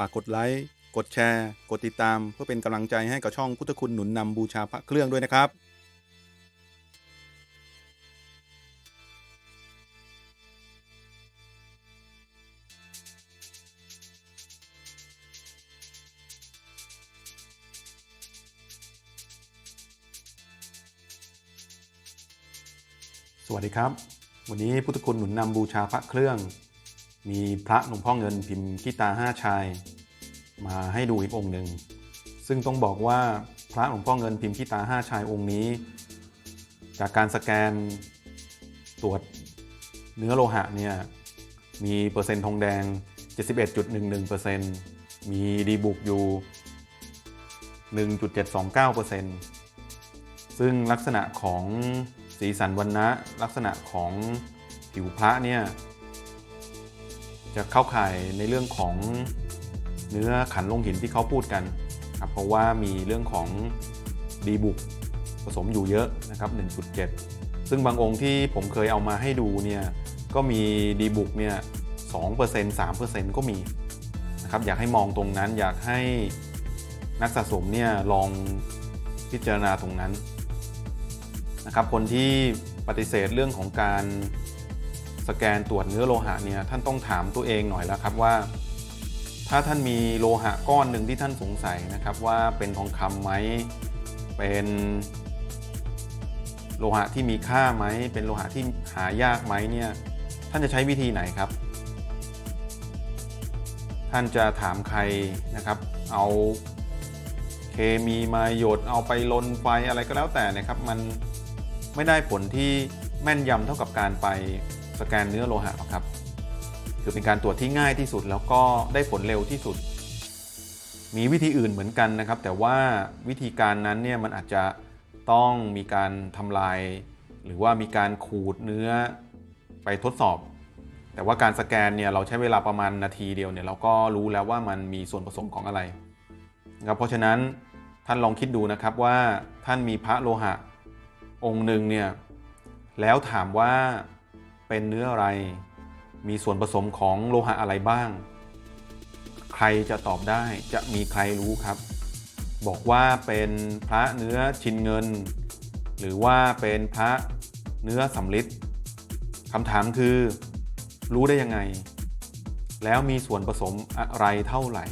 ฝากกดไลค์ กดแชร์ กดติดตาม เพื่อเป็นกำลังใจให้กับช่องพุทธคุณหนุนนำบูชาพระเครื่องด้วยนะครับสวัสดีครับ วันนี้พุทธคุณหนุนนำบูชาพระเครื่อง มีพระหลวงพ่อเงินพิมพ์กีตาห้าชาย มาให้ดูอีกองค์หนึ่ง ซึ่งต้องบอกว่าพระหลวงพ่อเงินพิมพ์กีตาห้าชายองค์นี้ จากการสแกนตรวจเนื้อโลหะเนี่ยมีเปอร์เซ็นต์ทองแดง 71.11%มีดีบุกอยู่ 1.729%ซึ่งลักษณะของสีสันวันนะลักษณะของผิวพระเนี่ย จะเข้าข่ายในเรื่องของเนื้อขันลงหินที่เขาพูดกันครับเพราะว่ามีเรื่องของดีบุกผสมอยู่เยอะนะครับ 1.7 ซึ่งบางองค์ที่ผมเคยเอามาให้ดูเนี่ยก็มีดีบุกเนี่ย2% 3%ก็มีนะครับอยากให้มองตรงนั้นอยากให้นักสะสมเนี่ยลองพิจารณาตรงนั้นนะครับคนที่ปฏิเสธเรื่องของการ สแกนตรวจเนื้อโลหะเนี่ยท่านต้องถามตัวเองหน่อยแล้วครับว่า ถ้าท่านมีโลหะก้อนหนึ่งที่ท่านสงสัยนะครับว่าเป็นทองคำไหมเป็นโลหะที่มีค่าไหม เป็นโลหะที่หายากไหมเนี่ย ท่านจะใช้วิธีไหนครับ ท่านจะถามใครนะครับ เอาเคมีมาหยด เอาไปลนไฟอะไรก็แล้วแต่นะครับ มันไม่ได้ผลที่แม่นยำเท่ากับการไป สแกนเนื้อโลหะหรอกครับคือเป็นการตรวจที่ง่ายที่สุดแล้วก็ได้ผลเร็วที่สุด มีวิธีอื่นเหมือนกันนะครับ แต่ว่าวิธีการนั้นเนี่ยมันอาจจะต้องมีการทำลาย หรือว่ามีการขูดเนื้อไปทดสอบ แต่ว่าการสแกนเนี่ยเราใช้เวลาประมาณนาทีเดียวเนี่ยเราก็รู้แล้วว่ามันมีส่วนผสมของอะไรนะครับเพราะฉะนั้นท่านลองคิดดูนะครับว่าท่านมีพระโลหะองค์หนึ่งเนี่ยแล้วถามว่า เป็นเนื้ออะไร มีส่วนผสมของโลหะอะไรบ้าง ใครจะตอบได้จะมีใครรู้ครับ บอกว่าเป็นพระเนื้อชินเงิน หรือว่าเป็นพระเนื้อสำลิดคำถามคือ รู้ได้ยังไง แล้วมีส่วนผสมอะไรเท่าไหร่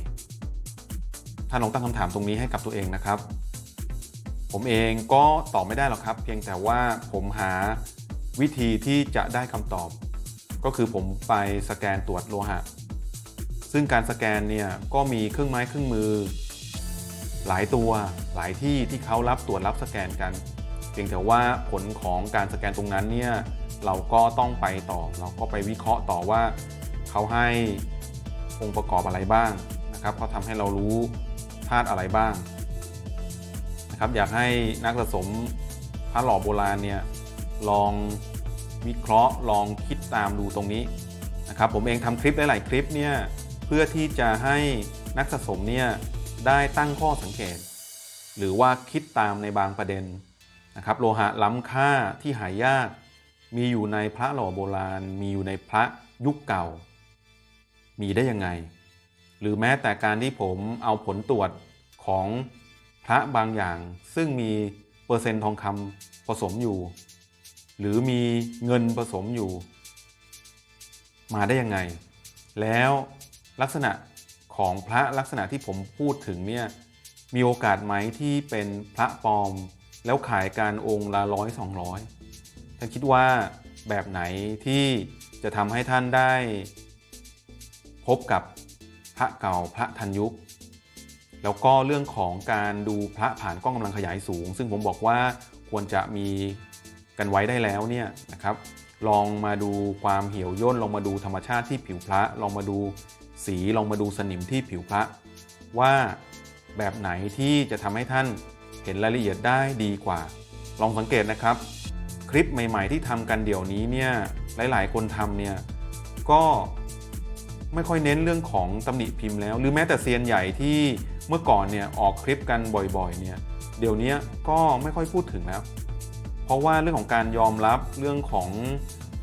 ท่านลองตั้งคำถามตรงนี้ให้กับตัวเองนะครับ ผมเองก็ตอบไม่ได้หรอกครับ เพียงแต่ว่าผมหา วิธีที่จะได้คำตอบ ก็คือผมไปสแกนตรวจโลหะ ซึ่งการสแกนเนี่ยก็มีเครื่องไม้เครื่องมือ หลายตัวหลายที่ที่เขารับตรวจรับสแกนกันเพียงแต่ว่าผลของการสแกนตรงนั้นเนี่ยเราก็ต้องไปต่อ เราก็ไปวิเคราะห์ต่อว่า เขาให้องค์ประกอบอะไรบ้างนะครับเขาทำให้เรารู้ธาตุอะไรบ้างนะครับอยากให้นักสะสมพระหล่อโบราณเนี่ยลอง วิเคราะห์ลองคิดตามดูตรงนี้นะครับผมเองทำคลิปหลาย ๆ คลิปเนี่ยเพื่อที่จะให้นักสะสมเนี่ยได้ตั้งข้อสังเกต หรือว่าคิดตามในบางประเด็นนะครับโลหะล้ำค่าที่หายาก มีอยู่ในพระหล่อโบราณ มีอยู่ในพระยุคเก่า มีได้ยังไง หรือแม้แต่การที่ผมเอาผลตรวจของพระบางอย่าง ซึ่งมีเปอร์เซ็นต์ทองคำผสมอยู่ หรือมีเงินผสมอยู่ มาได้ยังไง แล้วลักษณะของพระลักษณะที่ผมพูดถึงเนี่ยมีโอกาสไหมที่เป็นพระปลอม แล้วขายการองค์ละร้อยสองร้อยท่านคิดว่าแบบไหนที่จะทำให้ท่านได้ พบกับพระเก่าพระทันยุค แล้วก็เรื่องของการดูพระผ่านกล้องกำลังขยายสูง ซึ่งผมบอกว่าควรจะมี กันไว้ได้แล้วเนี่ยนะครับลองมาดูความเหี่ยวย่นลองมาดูธรรมชาติที่ผิวพระลองมาดูสีลองมาดูสนิมที่ผิวพระ ว่าแบบไหนที่จะทำให้ท่านเห็นรายละเอียดได้ดีกว่า ลองสังเกตนะครับ คลิปใหม่ ๆ ที่ทำกันเดี๋ยวนี้เนี่ยหลาย ๆ คนทำเนี่ยก็ไม่ค่อยเน้นเรื่องของตำหนิพิมพ์แล้ว หรือแม้แต่เซียนใหญ่ที่เมื่อก่อนเนี่ยออกคลิปกันบ่อยๆเนี่ยเดี๋ยวนี้ก็ไม่ค่อยพูดถึงแล้ว เพราะว่าเรื่องของการยอมรับเรื่องของ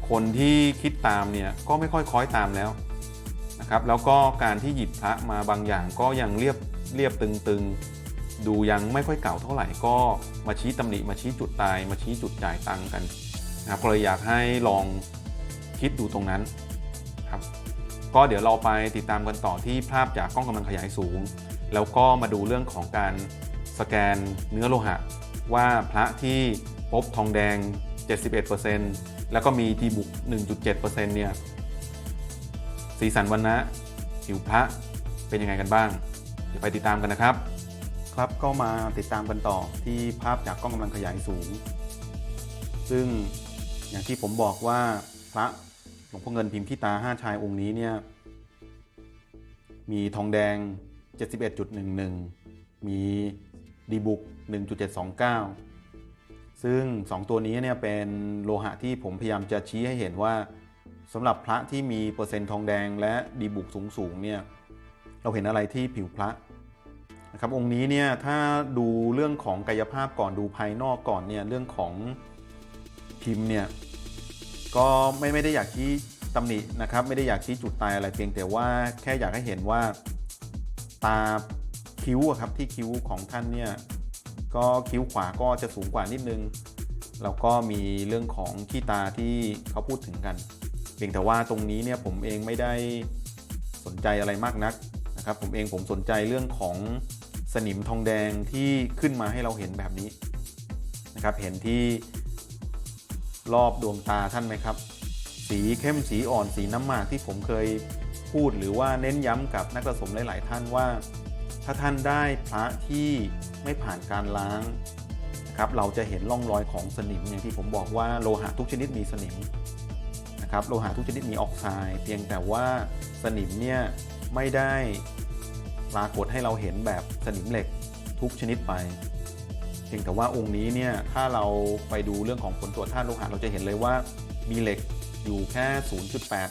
คนที่คิดตามเนี่ยก็ไม่ค่อยคล้อยตามแล้วนะครับแล้วก็การที่หยิบพระมาบางอย่างก็ยังเรียบเรียบตึงๆ ดูยังไม่ค่อยเก่าเท่าไหร่ก็มาชี้ตำหนิมาชี้จุดตายมาชี้จุดจ่ายตังค์กันนะครับก็เลยอยากให้ลองคิดดูตรงนั้นครับก็เดี๋ยวเราไปติดตามกันต่อที่ภาพจากกล้องกำลังขยายสูง แล้วก็มาดูเรื่องของการสแกนเนื้อโลหะ ว่าพระที่ พบทองแดง 71%แล้วก็มีทีบุก 1.7%เนี่ยสีสันวันนะผิวพระเป็นยังไงกันบ้าง เดี๋ยวไปติดตามกันนะครับ ครับก็มาติดตามกันต่อที่ภาพจากกล้องกำลังขยายสูง ซึ่งอย่างที่ผมบอกว่าพระหลวงพ่อเงินพิมพ์ขี้ตาห้าชายองค์นี้เนี่ยมีทองแดง 71.11 มีดีบุก 1.729 ซึ่ง 2 ตัวนี้เนี่ยเป็นโลหะที่ผมพยายามจะชี้ให้เห็นว่าสำหรับพระที่มีเปอร์เซ็นต์ทองแดงและดีบุกสูงๆเนี่ยเราเห็นอะไรที่ผิวพระนะครับองค์นี้เนี่ยถ้าดูเรื่องของกายภาพก่อนดูภายนอกก่อนเนี่ยเรื่องของพิมพ์เนี่ยก็ไม่ไม่ได้อยากชี้ตำหนินะครับไม่ได้อยากชี้จุดตายอะไรเพียงแต่ว่าแค่อยากให้เห็นว่าตาคิ้วครับที่คิ้วของท่านเนี่ย ก็คิ้วขวาก็จะสูงกว่านิดนึง แล้วก็มีเรื่องของขี้ตาที่เขาพูดถึงกัน เพียงแต่ว่าตรงนี้เนี่ยผมเองไม่ได้สนใจอะไรมากนักนะครับ ผมเองผมสนใจเรื่องของสนิมทองแดงที่ขึ้นมาให้เราเห็นแบบนี้นะครับ เห็นที่รอบดวงตาท่านไหมครับ สีเข้มสีอ่อนสีน้ำหมากที่ผมเคยพูดหรือว่าเน้นย้ำกับนักผสมหลาย ๆ ท่านว่า ถ้าท่านได้พระที่ไม่ผ่านการล้างนะครับเราจะเห็นร่องรอยของสนิมอย่างที่ผมบอกว่าโลหะทุกชนิดมีสนิมนะครับโลหะทุกชนิดมีออกไซด์เพียงแต่ว่าสนิมเนี่ยไม่ได้ปรากฏให้เราเห็นแบบสนิมเหล็กทุกชนิดไปเพียงแต่ว่าองค์นี้เนี่ยถ้าเราไปดูเรื่องของผลตรวจธาตุโลหะเราจะเห็นเลยว่ามีเหล็กอยู่แค่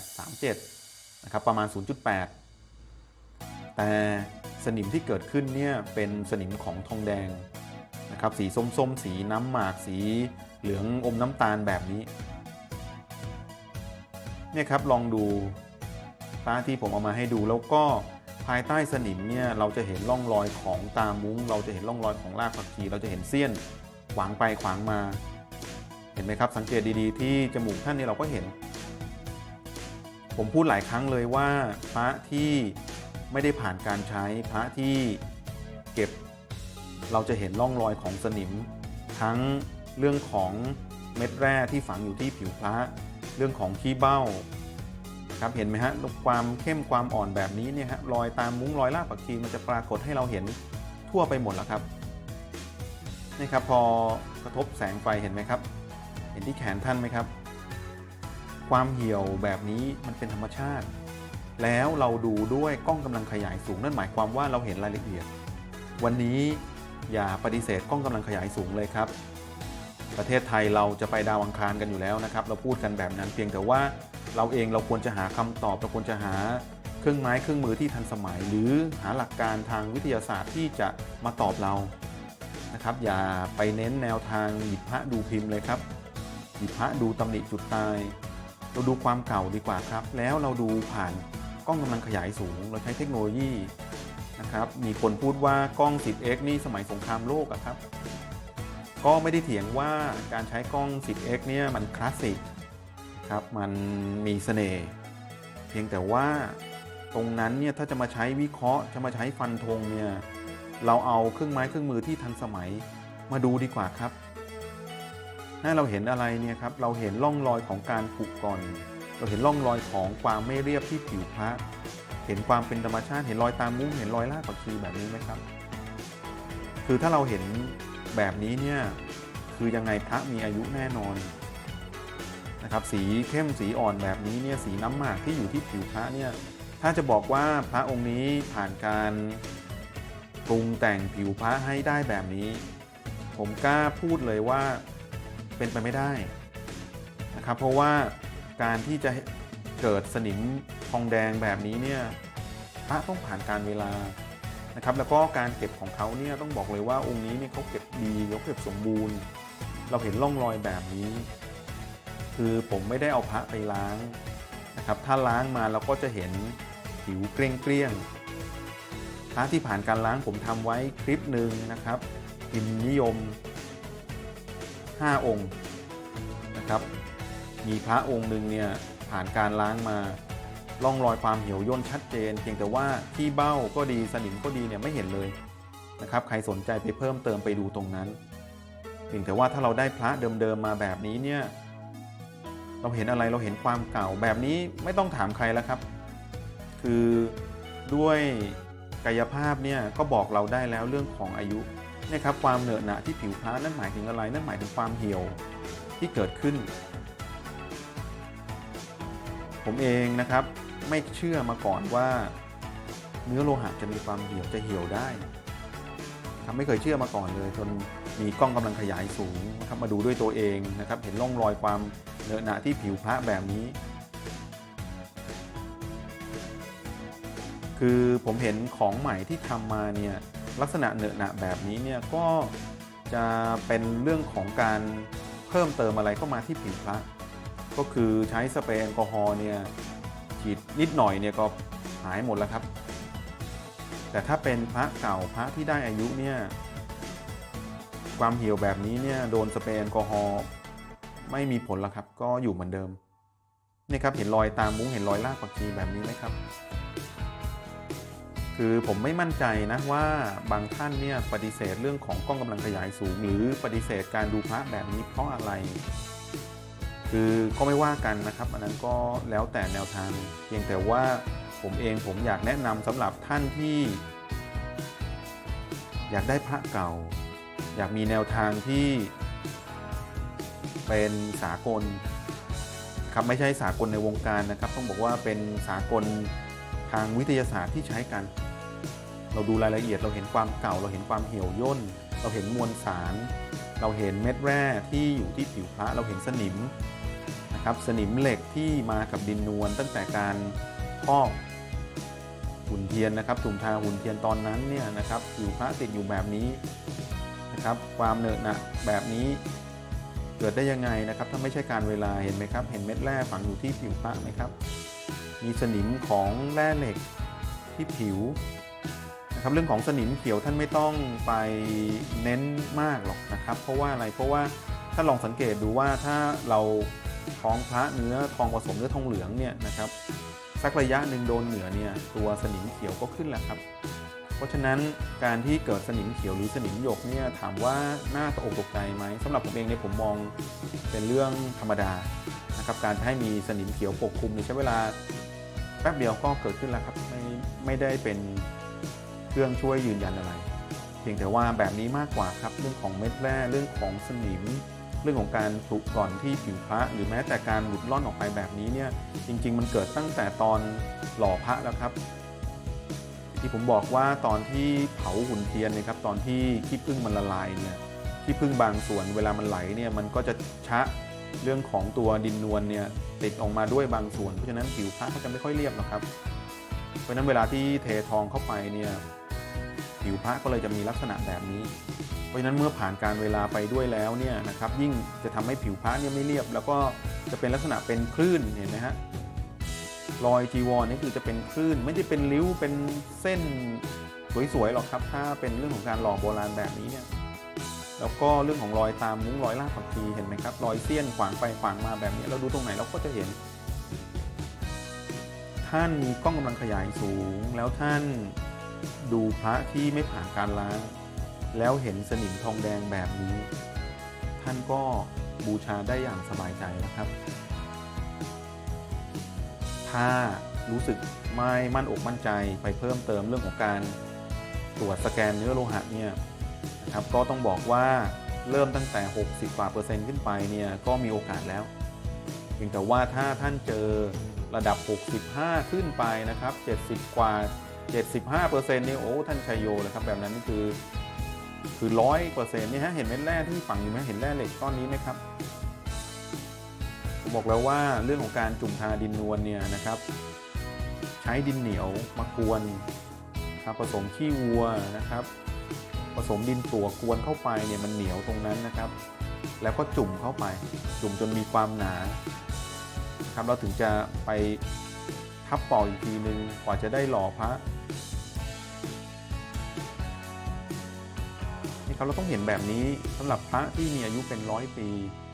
0.837 นะครับประมาณ 0.8 แต่ สนิมที่เกิดขึ้นเนี่ยเป็นสนิมของทองแดงนะครับสีส้มๆ สีน้ำหมากสีเหลืองอมน้ำตาลแบบนี้เนี่ยครับลองดูฟ้าที่ผมเอามาให้ดูแล้วก็ภายใต้สนิมเนี่ยเราจะเห็นร่องรอยของตามุ้ง เราจะเห็นร่องรอยของรากผักชีเราจะเห็นเสี้ยนขวางไปขวางมา เห็นไหมครับสังเกตดีๆ ที่จมูกท่านนี่เราก็เห็น ผมพูดหลายครั้งเลยว่าพระที่ ไม่ได้ผ่านการใช้พระที่เก็บเราจะเห็นร่องรอยของสนิม ทั้งเรื่องของเม็ดแร่ที่ฝังอยู่ที่ผิวพระ เรื่องของขี้เบ้าครับเห็นไหมฮะความเข้มความอ่อนแบบนี้เนี่ยฮะรอยตามมุ้งรอยรากผักชีมันจะปรากฏให้เราเห็นทั่วไปหมดแล้วครับนี่ครับพอกระทบแสงไฟเห็นไหมครับ เห็นที่แขนท่านไหมครับ ความเหี่ยวแบบนี้มันเป็นธรรมชาติ แล้วเราดูด้วยกล้องกำลังขยายสูงนั่นหมายความว่าเราเห็นรายละเอียด วันนี้อย่าปฏิเสธกล้องกำลังขยายสูงเลยครับ ประเทศไทยเราจะไปดาวอังคารกันอยู่แล้วนะครับ เราพูดกันแบบนั้นเพียงแต่ว่าเราเองเราควรจะหาคำตอบเราควรจะหาเครื่องไม้เครื่องมือที่ทันสมัย หรือหาหลักการทางวิทยาศาสตร์ที่จะมาตอบเรานะครับอย่าไปเน้นแนวทางหยิบพระดูพิมพ์เลยครับหยิบพระดูตำหนิจุดตาย เราดูความเก่าดีกว่าครับ แล้วเราดูผ่าน กล้องกำลังขยายสูง เราใช้เทคโนโลยีนะครับมีคนพูดว่ากล้อง 10x นี่สมัยสงครามโลกอะครับ ก็ไม่ได้เถียงว่าการใช้กล้อง 10x เนี่ยมันคลาสสิกครับมันมีเสน่ห์เพียงแต่ว่าตรงนั้นเนี่ยถ้าจะมาใช้วิเคราะห์ จะมาใช้ฟันธงเนี่ยเราเอาเครื่องไม้เครื่องมือที่ทันสมัยมาดูดีกว่าครับถ้าเราเห็นอะไรเนี่ยครับเราเห็นร่องรอยของการผุก่อน เราเห็นร่องรอยของความไม่เรียบที่ผิวพระ เห็นความเป็นธรรมชาติ เห็นรอยตามมุ้ง เห็นรอยลากผักชีแบบนี้ไหมครับ คือถ้าเราเห็นแบบนี้เนี่ย คือยังไงพระมีอายุแน่นอนนะครับ สีเข้มสีอ่อนแบบนี้เนี่ย สีน้ำหมากที่อยู่ที่ผิวพระเนี่ย ถ้าจะบอกว่าพระองค์นี้ผ่านการปรุงแต่งผิวพระให้ได้แบบนี้ ผมกล้าพูดเลยว่าเป็นไปไม่ได้นะครับ เพราะว่า การที่จะเกิดสนิมทองแดงแบบนี้เนี่ยพระต้องผ่านการเวลานะครับแล้วก็การเก็บของเขาเนี่ยต้องบอกเลยว่าองค์นี้เนี่ยเขาเก็บดีเขาเก็บสมบูรณ์ เราเห็นร่องรอยแบบนี้ คือผมไม่ได้เอาพระไปล้างนะครับถ้าล้างมาเราก็จะเห็นผิวเกลี้ยงเกลี้ยงๆพระที่ผ่านการล้างผมทำไว้คลิปหนึ่งนะครับพิมพ์นิยม 5 องค์นะครับ มีพระองค์หนึ่งเนี่ยผ่านการล้างมาร่องรอยความเหี่ยวย่นชัดเจน เพียงแต่ว่าที่เบ้าก็ดีสนิมก็ดีเนี่ยไม่เห็นเลยนะครับใครสนใจไปเพิ่มเติมไปดูตรงนั้นเพียงแต่ว่าถ้าเราได้พระเดิมๆมาแบบนี้เนี่ยเราเห็นอะไรเราเห็นความเก่าแบบนี้ไม่ต้องถามใครแล้วครับ คือด้วยกายภาพเนี่ยก็บอกเราได้แล้วเรื่องของอายุนี่ยครับความเหนอะหนะที่ผิวพระนั่นหมายถึงอะไรนั่นหมายถึงความเหี่ยวที่เกิดขึ้น ผมเองนะครับ ไม่เชื่อมาก่อนว่า เนื้อโลหะจะมีความเหี่ยวจะเหี่ยวได้ครับไม่เคยเชื่อมาก่อนเลยจนมีกล้องกำลังขยายสูงนะครับมาดูด้วยตัวเองนะครับ เห็นร่องรอยความเหนอะหนะที่ผิวพระแบบนี้ คือผมเห็นของใหม่ที่ทำมาเนี่ยลักษณะเหนอะหนะแบบนี้เนี่ยก็จะเป็นเรื่องของการเพิ่มเติมอะไรเข้ามาที่ผิวพระ ก็คือใช้สเปรย์แอลกอฮอล์เนี่ยฉีดนิดหน่อยเนี่ยก็หายหมดแล้วครับ แต่ถ้าเป็นพระเก่าพระที่ได้อายุเนี่ยความเหี่ยวแบบนี้เนี่ยโดนสเปรย์แอลกอฮอล์ไม่มีผลแล้วครับ ก็อยู่เหมือนเดิมนี่ครับเห็นรอยตามมุ้งเห็นรอยลากผักชีแบบนี้ไหมครับ คือผมไม่มั่นใจนะว่าบางท่านเนี่ยปฏิเสธเรื่องของกล้องกำลังขยายสูง หรือปฏิเสธการดูพระแบบนี้เพราะอะไร คือก็ไม่ว่ากันนะครับ อันนั้นก็แล้วแต่แนวทาง เพียงแต่ว่าผมเองผมอยากแนะนำสำหรับท่านที่ อยากได้พระเก่า อยากมีแนวทางที่เป็นสากลครับไม่ใช่สากลในวงการนะครับ ต้องบอกว่าเป็นสากลทางวิทยาศาสตร์ที่ใช้กัน เราดูรายละเอียดเราเห็นความเก่า เราเห็นความเหี่ยวย่น เราเห็นมวลสาร เราเห็นเม็ดแร่ที่อยู่ที่ผิวพระเราเห็นสนิม นะครับสนิมเหล็กที่มากับดินนวลตั้งแต่การพอกหุ่นเทียนนะครับถุงทาหุ่นเทียนตอนนั้นเนี่ยนะครับผิวพระติดอยู่แบบนี้นะครับความเหนอะหนะแบบนี้เกิดได้ยังไงนะครับถ้าไม่ใช่การเวลาเห็นไหมครับ เห็นเม็ดแร่ฝังอยู่ที่ผิวพระไหมครับ มีสนิมของแร่เหล็กที่ผิวนะครับเรื่องของสนิมเขียวท่านไม่ต้องไปเน้นมากหรอกนะครับ เพราะว่าอะไรเพราะว่าถ้าลองสังเกตดูว่าถ้าเรา ทองพระเนื้อทองผสมเนื้อทองเหลืองเนี่ยนะครับสักระยะหนึ่งโดนเหนือเนี่ยตัวสนิมเขียวก็ขึ้นแหละครับ เพราะฉะนั้นการที่เกิดสนิมเขียวหรือสนิมหยกเนี่ยถามว่าน่าตกอกตกใจไหมสำหรับผมเองเนี่ยผมมองเป็นเรื่องธรรมดานะครับการให้มีสนิมเขียวปกคลุมในใช้เวลาแป๊บเดียวก็เกิดขึ้นแล้วครับไม่ไม่ได้เป็นเครื่องช่วยยืนยันอะไร เพียงแต่ว่าแบบนี้มากกว่าครับเรื่องของเม็ดแร่เรื่องของสนิม เรื่องของการผุกก่อนที่ผิวพระ หรือแม้แต่การหลุดล่อนออกไปแบบนี้เนี่ยจริง ๆ มันเกิดตั้งแต่ตอนหล่อพระแล้วครับ ที่ผมบอกว่าตอนที่เผาหุ่นเทียนนะครับตอนที่ขี้ผึ้งมันละลายเนี่ยขี้ผึ้งบางส่วนเวลามันไหลเนี่ยมันก็จะชะเรื่องของตัวดินนวลเนี่ยติดออกมาด้วยบางส่วน เพราะฉะนั้นผิวพระก็จะไม่ค่อยเรียบหรอกครับ เพราะฉะนั้นเวลาที่เททองเข้าไปเนี่ยผิวพระก็เลยจะมีลักษณะแบบนี้ ราะฉะนั้นเมื่อผ่านการเวลาไปด้วยแล้วเนี่ยนะครับยิ่งจะทำให้ผิวพระเนี่ยไม่เรียบ แล้วก็จะเป็นลักษณะเป็นคลื่นเห็นไหมฮะรอยจีวรนี่คือจะเป็นคลื่น ไม่ได้เป็นริ้วเป็นเส้นสวยๆหรอกครับ ถ้าเป็นเรื่องของการหล่อโบราณแบบนี้เนี่ยแล้วก็เรื่องของรอยตามมุ้งรอยลากผักชีเห็นไหมครับรอยเสี้ยนขวางไปขวางมาแบบนี้เราดูตรงไหนเราก็จะเห็น ท่านมีกล้องกำลังขยายสูง แล้วท่านดูพระที่ไม่ผ่านการล้าง แล้วเห็นสนิมทองแดงแบบนี้ ท่านก็บูชาได้อย่างสบายใจนะครับ ถ้ารู้สึกไม่มั่นอกมั่นใจไปเพิ่มเติมเรื่องของการตรวจสแกนเนื้อโลหะเนี่ยนะครับก็ต้องบอกว่าเริ่มตั้งแต่ 60กว่าเปอร์เซ็นต์ขึ้นไปเนี่ยก็มีโอกาสแล้วเพียงแต่ว่าถ้าท่านเจอระดับ 65 ขึ้นไปนะครับ 70 กว่า 75เปอร์เซ็นต์นี่ยโอ้ท่านชัยโยเลยครับแบบนั้นนี่คือ คือร้อยเปอร์เซ็นต์นี่ฮะเห็นเม็ดแร่ที่ฝังอยู่ไหมเห็นแร่เหล็กก้อนนี้ไหมครับผมบอกแล้วว่าเรื่องของการจุ่มทาดินนวลเนี่ยนะครับ ใช้ดินเหนียวมากวนครับผสมขี้วัวนะครับ ผสมดินตัวกวนเข้าไปเนี่ยมันเหนียวตรงนั้นนะครับ แล้วก็จุ่มเข้าไป จุ่มจนมีความหนาครับเราถึงจะไปทับปอกอีกทีหนึ่งกว่าจะได้หล่อพระ ครับเราต้องเห็นแบบนี้สำหรับพระที่มีอายุเป็นร้อยปี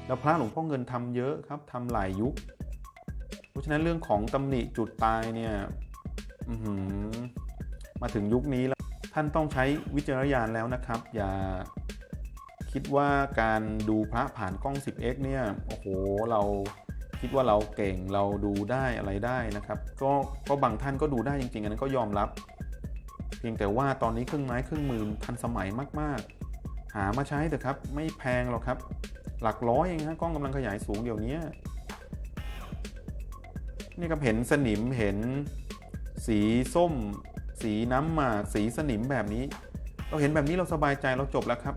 แล้วพระหลวงพ่อเงินทำเยอะครับทำหลายยุค เพราะฉะนั้นเรื่องของตำหนิจุดตายเนี่ยมาถึงยุคนี้แล้วท่านต้องใช้วิจารณญาณแล้วนะครับ อย่าคิดว่าการดูพระผ่านกล้อง 10x เนี่ยโอ้โหเราคิดว่าเราเก่งเราดูได้อะไรได้นะครับ ก็ก็บางท่านก็ดูได้จริงๆอันนั้นก็ยอมรับ เพียงแต่ว่าตอนนี้เครื่องไม้เครื่องมือทันสมัยมาก ๆ หามาใช้เถอะครับ ไม่แพงหรอกครับ หลักร้อยเองฮะกล้องกำลังขยายสูงเดี๋ยวนี้นี่ครับเห็นสนิมเห็นสีส้ม สีน้ำหมากสีสนิมแบบนี้ เราเห็นแบบนี้เราสบายใจเราจบแล้วครับ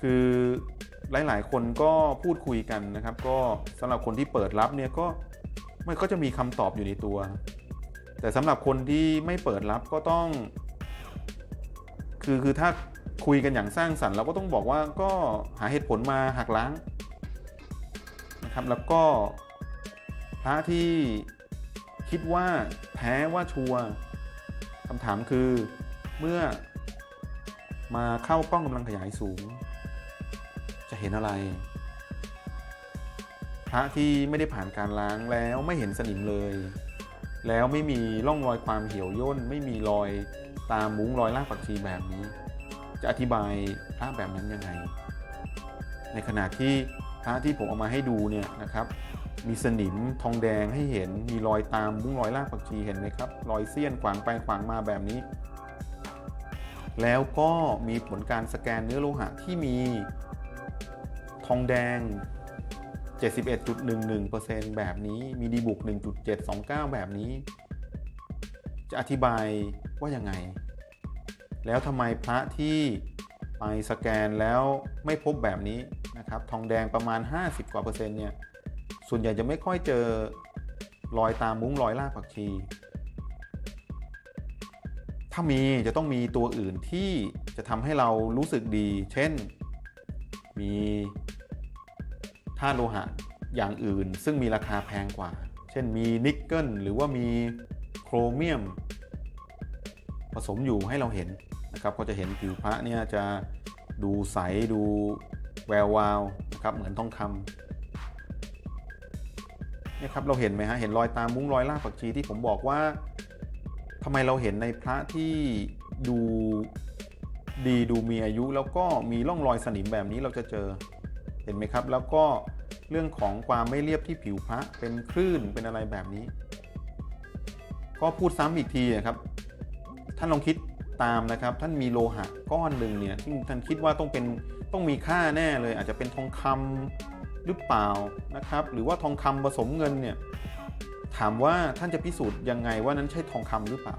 คือหลายๆ คนก็พูดคุยกันนะครับ ก็สำหรับคนที่เปิดรับเนี่ยก็มันก็จะมีคำตอบอยู่ในตัว แต่สำหรับคนที่ไม่เปิดรับก็ต้อง คือคือถ้าคุยกันอย่างสร้างสรรค์เราก็ต้องบอกว่าก็หาเหตุผลมาหักล้างนะครับแล้วก็พระที่คิดว่าแพ้ว่าชัวคำถามคือเมื่อมาเข้ากล้องกำลังขยายสูง จะเห็นอะไร พระที่ไม่ได้ผ่านการล้างแล้วไม่เห็นสนิมเลย แล้วไม่มีร่องรอยความเหี่ยวย่น ไม่มีรอย ตามมุ้งรอยรากผักชีแบบนี้ จะอธิบายพระแบบนั้นยังไง ในขณะที่พระที่ผมเอามาให้ดูเนี่ยนะครับ มีสนิมทองแดงให้เห็นมีรอยตามมุ้งรอยรากผักชีเห็นไหมครับรอยเสี้ยนขวางไปขวางมาแบบนี้ แล้วก็มีผลการสแกนเนื้อโลหะที่มีทองแดง 71.11%แบบนี้ มีดีบุก 1.729 แบบนี้ จะอธิบาย ว่ายังไง แล้วทำไมพระที่ไปสแกนแล้วไม่พบแบบนี้นะครับทองแดงประมาณ 50 กว่าเปอร์เซ็นต์เนี่ยส่วนใหญ่จะไม่ค่อยเจอรอยตามมุ้งรอยรากผักชี ถ้ามีจะต้องมีตัวอื่นที่จะทำให้เรารู้สึกดี เช่นมีธาตุโลหะอย่างอื่น ซึ่งมีราคาแพงกว่า เช่นมีนิกเกิลหรือว่ามีโครเมียม ผสมอยู่ให้เราเห็นนะครับก็จะเห็นผิวพระเนี่ยจะดูใสดูแวววาวนะครับเหมือนทองคำนี่ครับเราเห็นไหมฮะเห็นรอยตามมุ้งรอยรากผักชีที่ผมบอกว่าทำไมเราเห็นในพระที่ดูดีดูมีอายุแล้วก็มีร่องรอยสนิมแบบนี้เราจะเจอเห็นไหมครับ แล้วก็เรื่องของความไม่เรียบที่ผิวพระเป็นคลื่นเป็นอะไรแบบนี้ ก็พูดซ้ำอีกทีนะครับ ท่านลองคิดตามนะครับ ท่านมีโลหะก้อนหนึ่งเนี่ยที่ท่านคิดว่าต้องเป็นต้องมีค่าแน่เลย อาจจะเป็นทองคำหรือเปล่านะครับ หรือว่าทองคำผสมเงินเนี่ยถามว่าท่านจะพิสูจน์ยังไงว่านั้นใช่ทองคำหรือเปล่า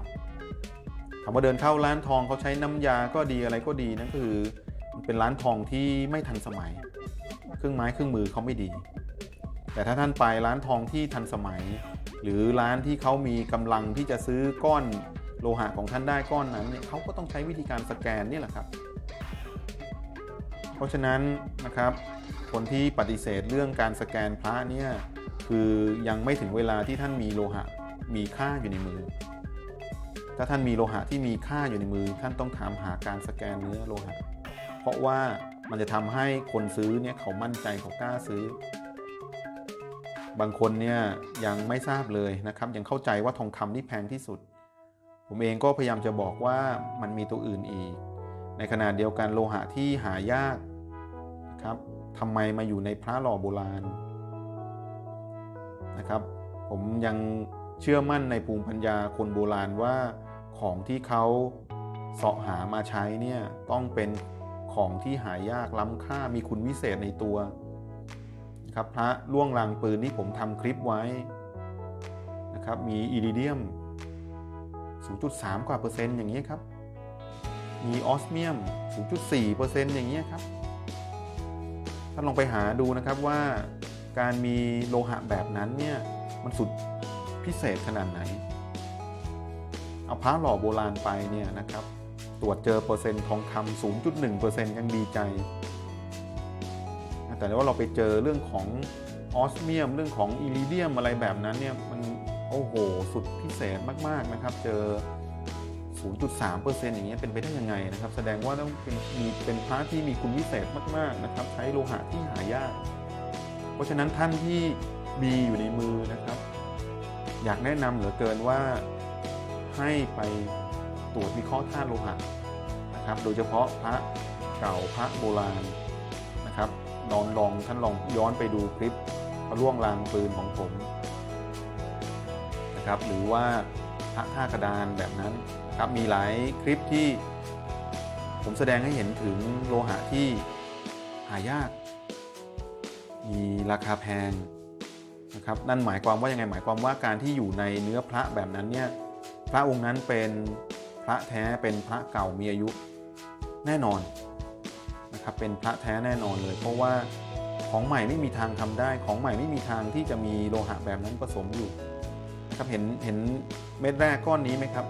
ถามว่าเดินเข้าร้านทองเขาใช้น้ำยาก็ดีอะไรก็ดีนั่นก็คือมันเป็นร้านทองที่ไม่ทันสมัย เครื่องไม้เครื่องมือเขาไม่ดี แต่ถ้าท่านไปร้านทองที่ทันสมัย หรือร้านที่เขามีกำลังที่จะซื้อก้อน โลหะของท่านได้ก้อนนั้นเนี่ยเขาก็ต้องใช้วิธีการสแกนนี่แหละครับ เพราะฉะนั้นนะครับคนที่ปฏิเสธเรื่องการสแกนพระเนี่ยคือยังไม่ถึงเวลาที่ท่านมีโลหะมีค่าอยู่ในมือ ถ้าท่านมีโลหะที่มีค่าอยู่ในมือ ท่านต้องถามหาการสแกนเนื้อโลหะ เพราะว่ามันจะทำให้คนซื้อเนี่ยเขามั่นใจเขากล้าซื้อ บางคนเนี่ยยังไม่ทราบเลยนะครับ ยังเข้าใจว่าทองคำนี่แพงที่สุด ผมเองก็พยายามจะบอกว่ามันมีตัวอื่นอีก ในขณะเดียวกันโลหะที่หายากนะครับทำไมมาอยู่ในพระหล่อโบราณนะครับ ผมยังเชื่อมั่นในภูมิปัญญาคนโบราณว่าของที่เขาเสาะหามาใช้เนี่ยต้องเป็นของที่หายากล้ำค่ามีคุณวิเศษในตัวนะครับพระล่วงลางปืนที่ผมทำคลิปไว้นะครับมีอิริเดียม 0.3 กว่าเปอร์เซ็นต์อย่างนี้ครับ มีออสเมียม 0.4เปอร์เซ็นต์อย่างนี้ครับท่านลองไปหาดูนะครับว่าการมีโลหะแบบนั้นเนี่ยมันสุดพิเศษขนาดไหน เอาพระหล่อโบราณไปเนี่ยนะครับ ตรวจเจอเปอร์เซ็นต์ทองคำ0.1%ยังดีใจ แต่ว่าเราไปเจอเรื่องของออสเมียม เรื่องของอิริเดียมอะไรแบบนั้นเนี่ยมัน โอ้โห สุดพิเศษมากๆนะครับ เจอ 0.3%อย่างเงี้ยเป็นไปได้ยังไงนะครับ แสดงว่าต้องเป็นมีเป็นพระที่มีคุณวิเศษมากๆนะครับ ใช้โลหะที่หายาก เพราะฉะนั้นท่านที่มีอยู่ในมือนะครับ อยากแนะนำเหลือเกินว่าให้ไปตรวจวิเคราะห์ธาตุโลหะนะครับ โดยเฉพาะพระเก่าพระโบราณนะครับลองลองท่านลองย้อนไปดูคลิปพระล่วงลางปืนของผม นะครับ หรือว่าพระท่ากระดานแบบนั้นครับมีหลายคลิปที่ผมแสดงให้เห็นถึงโลหะที่หายาก มีราคาแพงนะครับนั่นหมายความว่ายังไงหมายความว่าการที่อยู่ในเนื้อพระแบบนั้นเนี่ยพระองค์นั้นเป็นพระแท้เป็นพระเก่ามีอายุแน่นอนนะครับเป็นพระแท้แน่นอนเลย เพราะว่าของใหม่ไม่มีทางทำได้ ของใหม่ไม่มีทางที่จะมีโลหะแบบนั้นผสมอยู่ นะครับเห็นเห็นเม็ดแร่ก้อนนี้ไหมครับ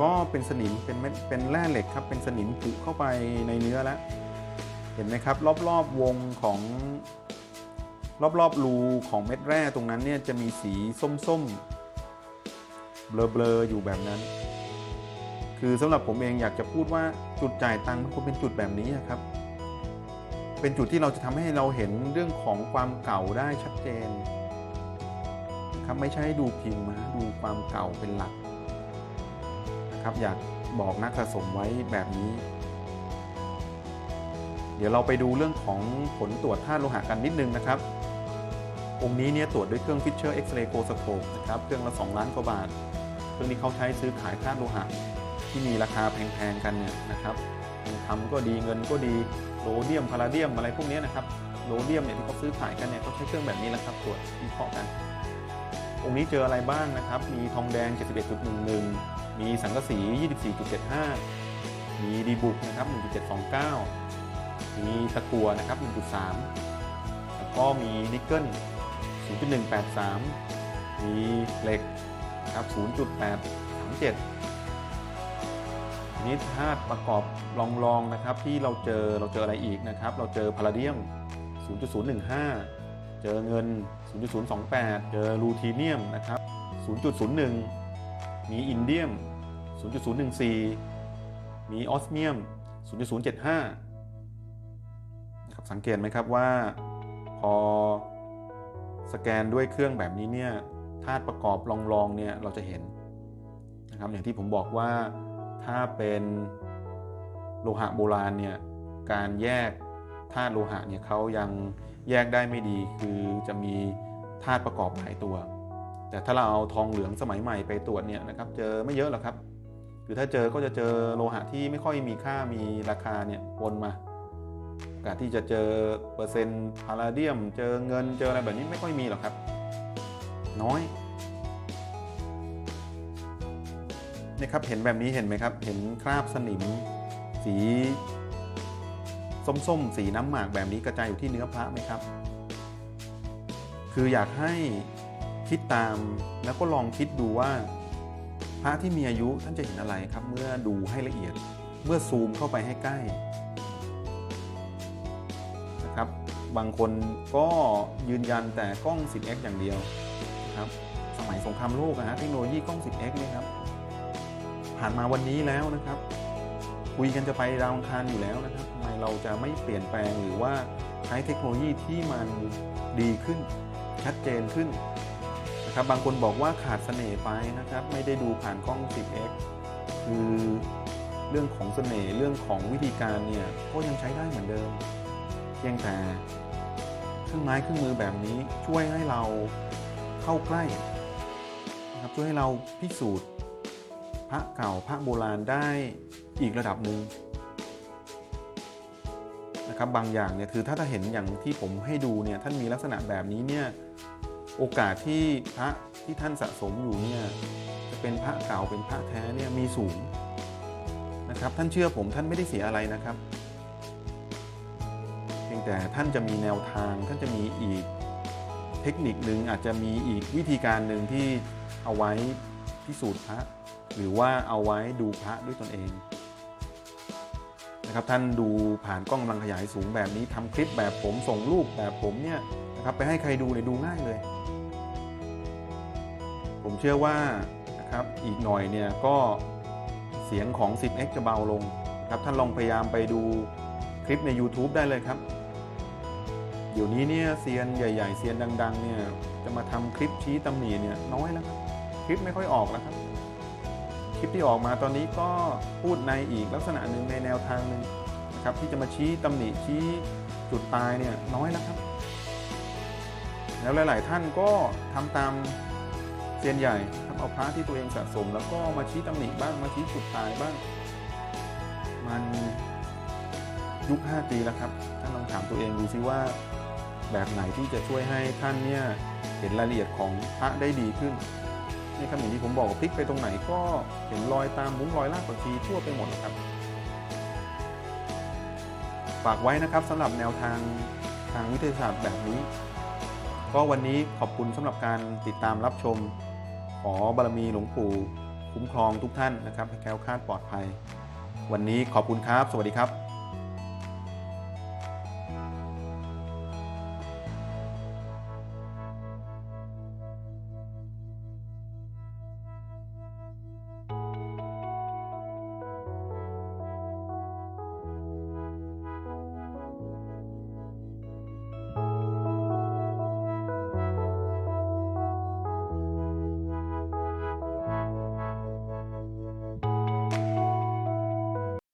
ก็เป็นสนิมเป็นเม็ดเป็นแร่เหล็กครับเป็นสนิมผุเข้าไปในเนื้อแล้วเห็นไหมครับ รอบๆวงของ รอบๆรูของเม็ดแร่ตรงนั้นเนี่ยจะมีสีส้มๆเบลอๆอยู่แบบนั้น คือสำหรับผมเองอยากจะพูดว่าจุดจ่ายตังค์มันควรเป็นจุดแบบนี้นะครับ เป็นจุดที่เราจะทำให้เราเห็นเรื่องของความเก่าได้ชัดเจน นะครับไม่ใช่ดูพิมพ์นะดูความเก่าเป็นหลักนะครับอยากบอกนักสะสมไว้แบบนี้ เดี๋ยวเราไปดูเรื่องของผลตรวจธาตุโลหะกันนิดนึงนะครับ องค์นี้เนี่ยตรวจด้วยเครื่อง Fisher X-ray Coscope นะครับเครื่องละ 2 ล้านกว่าบาท เครื่องนี้เขาใช้ซื้อขายธาตุโลหะที่มีราคาแพงๆกันเนี่ยนะครับทำก็ดีเงินก็ดีโรเดียมพาราเดียมอะไรพวกนี้นะครับโรเดียมเนี่ยที่เขาซื้อขายกันเนี่ยเขาใช้เครื่องแบบนี้แหละครับตรวจวิเคราะห์กัน องค์นี้เจออะไรบ้างนะครับ มีทองแดง 71.11 มีสังกะสี 24.75 มีดีบุกนะครับ 1.729 มีตะกัวนะครับ 1.3 แล้วก็มีนิกเกิล 0.183 มีเหล็กนะครับ 0.837ทีนี้ธาตุประกอบรองๆนะครับที่เราเจอเราเจออะไรอีกนะครับ เราเจอพาราเดียม 0.015 เจอเงิน 0.028 เจอลูทีเนียมนะครับ 0.01 มีอินเดียม 0.014 มีออสเมียม 0.075นะครับสังเกตไหมครับว่าพอสแกนด้วยเครื่องแบบนี้เนี่ยธาตุประกอบรองๆเนี่ยเราจะเห็นนะครับอย่างที่ผมบอกว่าถ้าเป็นโลหะโบราณเนี่ยการแยกธาตุโลหะเนี่ยเขายัง แยกได้ไม่ดีคือจะมีธาตุประกอบหลายตัว แต่ถ้าเราเอาทองเหลืองสมัยใหม่ไปตรวจเนี่ยนะครับ เจอไม่เยอะหรอกครับคือถ้าเจอก็จะเจอโลหะที่ไม่ค่อยมีค่ามีราคาเนี่ยปนมาโอกาสที่จะเจอเปอร์เซ็นต์พาราเดียม เจอเงินเจออะไรแบบนี้ไม่ค่อยมีหรอกครับ น้อยนะครับเห็นแบบนี้เห็นไหมครับ เห็นคราบสนิมสี ส้มๆ สีน้ำหมากแบบนี้กระจายอยู่ที่เนื้อพระไหมครับ คืออยากให้คิดตามแล้วก็ลองคิดดูว่า พระที่มีอายุท่านจะเห็นอะไรครับ เมื่อดูให้ละเอียดเมื่อซูมเข้าไปให้ใกล้นะครับ บางคนก็ยืนยันแต่กล้อง 10x อย่างเดียวนะครับ สมัยสงครามโลกนะฮะเทคโนโลยีกล้อง 10x นี่ครับ ผ่านมาวันนี้แล้วนะครับ คุยกันจะไปดาวอังคารอยู่แล้วนะครับ เราจะไม่เปลี่ยนแปลงหรือว่าใช้เทคโนโลยีที่มันดีขึ้นชัดเจนขึ้นนะครับบางคนบอกว่าขาดเสน่ห์ไปนะครับ ไม่ได้ดูผ่านกล้อง 10x คือเรื่องของเสน่ห์เรื่องของวิธีการเนี่ยก็ยังใช้ได้เหมือนเดิม เพียงแต่เครื่องไม้เครื่องมือแบบนี้ช่วยให้เราเข้าใกล้นะครับช่วยให้เราพิสูจน์พระเก่าพระโบราณได้อีกระดับหนึ่ง นะครับบางอย่างเนี่ยคือถ้าถ้าเห็นอย่างที่ผมให้ดูเนี่ยท่านมีลักษณะแบบนี้เนี่ยโอกาสที่พระที่ท่านสะสมอยู่เนี่ยจะเป็นพระเก่าเป็นพระแท้เนี่ยมีสูงนะครับ ท่านเชื่อผมท่านไม่ได้เสียอะไรนะครับเพียงแต่ท่านจะมีแนวทางท่านจะมีอีกเทคนิคหนึ่งอาจจะมีอีกวิธีการหนึ่งที่เอาไว้พิสูจน์พระ หรือว่าเอาไว้ดูพระด้วยตนเอง นะครับท่านดูผ่านกล้องกำลังขยายสูงแบบนี้ทำคลิปแบบผมส่งรูปแบบผมเนี่ยนะครับไปให้ใครดูเนี่ยดูง่ายเลย ผมเชื่อว่านะครับอีกหน่อยเนี่ยก็เสียงของ 10x จะเบาลงนะครับท่านลองพยายามไปดูคลิปใน YouTube ได้เลยครับ เดี๋ยวนี้เนี่ยเซียนใหญ่ ๆเซียนดัง ๆ เนี่ยจะมาทำคลิปชี้ตำหนิเนี่ยน้อยแล้วครับ คลิปไม่ค่อยออกแล้วครับ คลิปที่ออกมาตอนนี้ก็พูดในอีกลักษณะหนึ่งในแนวทางหนึ่งนะครับที่จะมาชี้ตำหนิชี้จุดตายเนี่ยน้อยแล้วครับ แล้วหลาย ๆ ท่านก็ทำตามเซียนใหญ่ครับเอาพระที่ตัวเองสะสม แล้วก็มาชี้ตำหนิบ้างมาชี้จุดตายบ้าง มันยุค 5G แล้วครับท่านลองถามตัวเองดูซิว่าแบบไหนที่จะช่วยให้ท่านเนี่ยเห็นรายละเอียดของพระได้ดีขึ้น นี่ครับอย่างที่ผมบอกพลิกไปตรงไหนก็เห็นรอยตามมุ้งรอยลากผักชีทั่วไปหมดครับ ฝากไว้นะครับสำหรับแนวทางทางวิทยาศาสตร์แบบนี้ ก็วันนี้ขอบคุณสำหรับการติดตามรับชม ขอบารมีหลวงปู่คุ้มครองทุกท่านนะครับให้แคล้วคลาดปลอดภัย วันนี้ขอบคุณครับ สวัสดีครับ